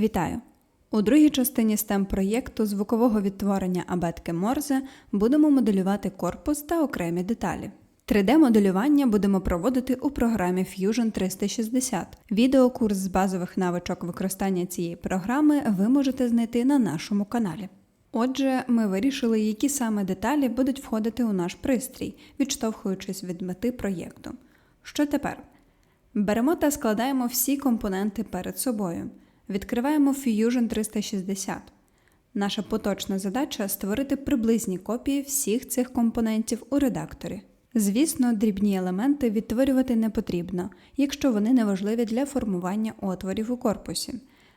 Вітаю! У другій частині STEM проєкту звукового відтворення абетки Морзе будемо моделювати корпус та окремі деталі. 3D-моделювання будемо проводити у програмі Fusion 360. Відеокурс з базових навичок використання цієї програми ви можете знайти на нашому каналі. Отже, ми вирішили, які саме деталі будуть входити у наш пристрій, відштовхуючись від мети проєкту. Що тепер? Беремо та складаємо всі компоненти перед собою. Відкриваємо Fusion 360. Наша поточна задача створити приблизні копії всіх цих компонентів у редакторі. Звісно, дрібні елементи відтворювати не потрібно, якщо вони не важливі для формування отворів у корпусі.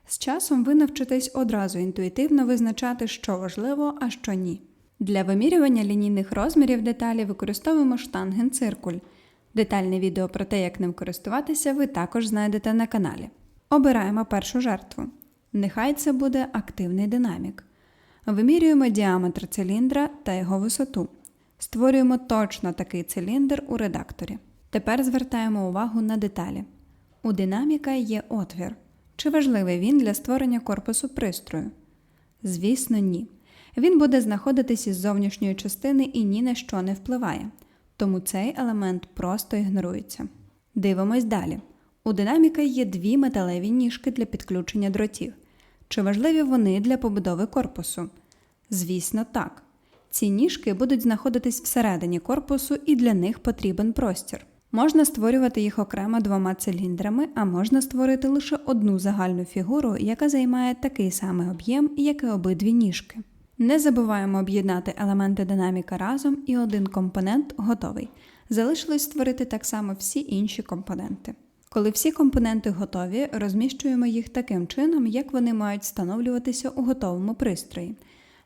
З часом ви навчитесь одразу інтуїтивно визначати, що важливо, а що ні. Для вимірювання лінійних розмірів деталі використовуємо штангенциркуль. Детальне відео про те, як ним користуватися, ви також знайдете на каналі. Обираємо першу жертву. Нехай це буде активний динамік. Вимірюємо діаметр циліндра та його висоту. Створюємо точно такий циліндр у редакторі. Тепер звертаємо увагу на деталі. У динаміка є отвір. Чи важливий він для створення корпусу пристрою? Звісно, ні. Він буде знаходитись із зовнішньої частини і ні на що не впливає, тому цей елемент просто ігнорується. Дивимось далі. У динаміка є дві металеві ніжки для підключення дротів. Чи важливі вони для побудови корпусу? Звісно, так. Ці ніжки будуть знаходитись всередині корпусу і для них потрібен простір. Можна створювати їх окремо двома циліндрами, а можна створити лише одну загальну фігуру, яка займає такий самий об'єм, як і обидві ніжки. Не забуваємо об'єднати елементи динаміка разом і один компонент готовий. Залишилось створити так само всі інші компоненти. Коли всі компоненти готові, розміщуємо їх таким чином, як вони мають встановлюватися у готовому пристрої.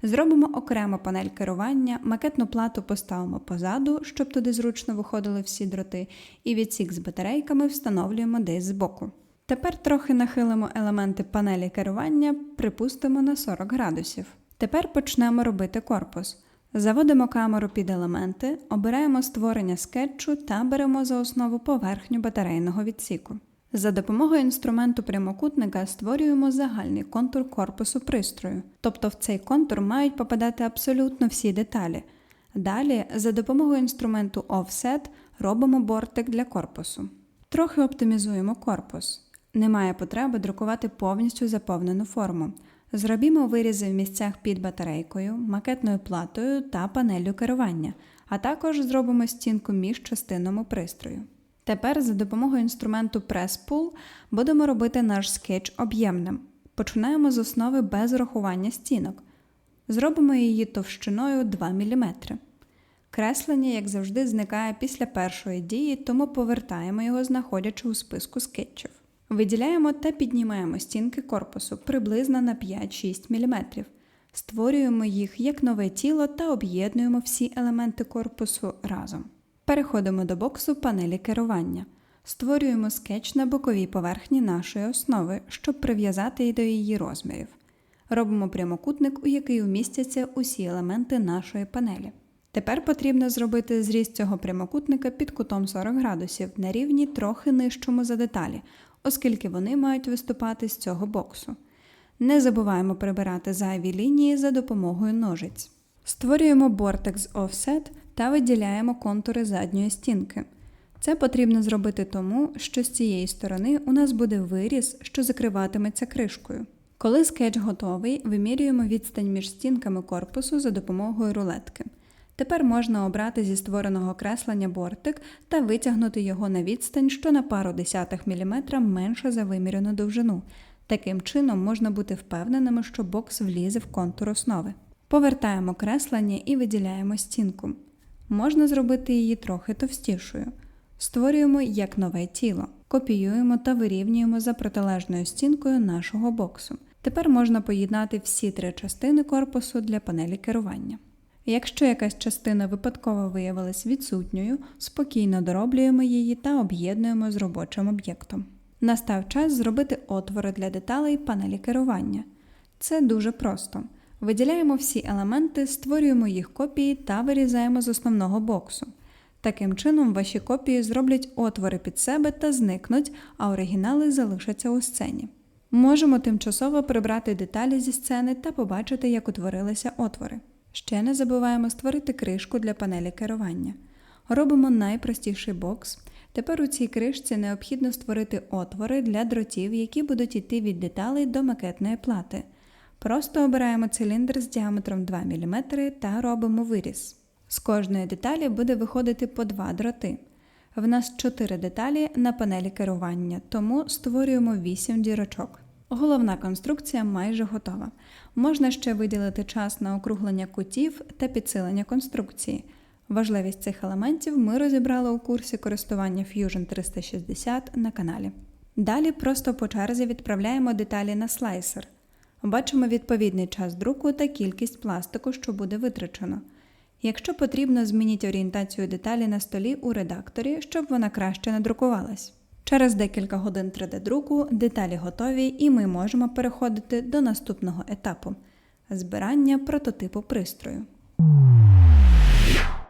Зробимо окремо панель керування, макетну плату поставимо позаду, щоб туди зручно виходили всі дроти, і відсік з батарейками встановлюємо десь збоку. Тепер трохи нахилимо елементи панелі керування, припустимо на 40 градусів. Тепер почнемо робити корпус. Заводимо камеру під елементи, обираємо створення скетчу та беремо за основу поверхню батарейного відсіку. За допомогою інструменту прямокутника створюємо загальний контур корпусу пристрою, тобто в цей контур мають попадати абсолютно всі деталі. Далі, за допомогою інструменту Offset робимо бортик для корпусу. Трохи оптимізуємо корпус. Немає потреби друкувати повністю заповнену форму. Зробімо вирізи в місцях під батарейкою, макетною платою та панелью керування, а також зробимо стінку між частинами пристрою. Тепер за допомогою інструменту Press Pull будемо робити наш скетч об'ємним. Починаємо з основи без рахування стінок. Зробимо її товщиною 2 мм. Креслення, як завжди, зникає після першої дії, тому повертаємо його, знаходячи у списку скетчів. Виділяємо та піднімаємо стінки корпусу приблизно на 5-6 мм. Створюємо їх як нове тіло та об'єднуємо всі елементи корпусу разом. Переходимо до боксу панелі керування. Створюємо скетч на боковій поверхні нашої основи, щоб прив'язати її до її розмірів. Робимо прямокутник, у який вмістяться усі елементи нашої панелі. Тепер потрібно зробити зріз цього прямокутника під кутом 40 градусів на рівні трохи нижчому за деталі, оскільки вони мають виступати з цього боксу. Не забуваємо прибирати зайві лінії за допомогою ножиць. Створюємо бортик Offset та виділяємо контури задньої стінки. Це потрібно зробити тому, що з цієї сторони у нас буде виріз, що закриватиметься кришкою. Коли скетч готовий, вимірюємо відстань між стінками корпусу за допомогою рулетки. Тепер можна обрати зі створеного креслення бортик та витягнути його на відстань, що на пару десятих міліметра менше за вимірену довжину. Таким чином можна бути впевненими, що бокс влізе в контур основи. Повертаємо креслення і виділяємо стінку. Можна зробити її трохи товстішою. Створюємо як нове тіло, копіюємо та вирівнюємо за протилежною стінкою нашого боксу. Тепер можна поєднати всі три частини корпусу для панелі керування. Якщо якась частина випадково виявилась відсутньою, спокійно дороблюємо її та об'єднуємо з робочим об'єктом. Настав час зробити отвори для деталей панелі керування. Це дуже просто. Виділяємо всі елементи, створюємо їх копії та вирізаємо з основного боксу. Таким чином, ваші копії зроблять отвори під себе та зникнуть, а оригінали залишаться у сцені. Можемо тимчасово прибрати деталі зі сцени та побачити, як утворилися отвори. Ще не забуваємо створити кришку для панелі керування. Робимо найпростіший бокс. Тепер у цій кришці необхідно створити отвори для дротів, які будуть йти від деталей до макетної плати. Просто обираємо циліндр з діаметром 2 мм та робимо виріз. З кожної деталі буде виходити по два дроти. В нас 4 деталі на панелі керування, тому створюємо 8 дірочок. Головна конструкція майже готова. Можна ще виділити час на округлення кутів та підсилення конструкції. Важливість цих елементів ми розібрали у курсі користування Fusion 360 на каналі. Далі просто по черзі відправляємо деталі на слайсер. Бачимо відповідний час друку та кількість пластику, що буде витрачено. Якщо потрібно, змініть орієнтацію деталі на столі у редакторі, щоб вона краще надрукувалась. Через декілька годин 3D-друку деталі готові і ми можемо переходити до наступного етапу збирання прототипу пристрою.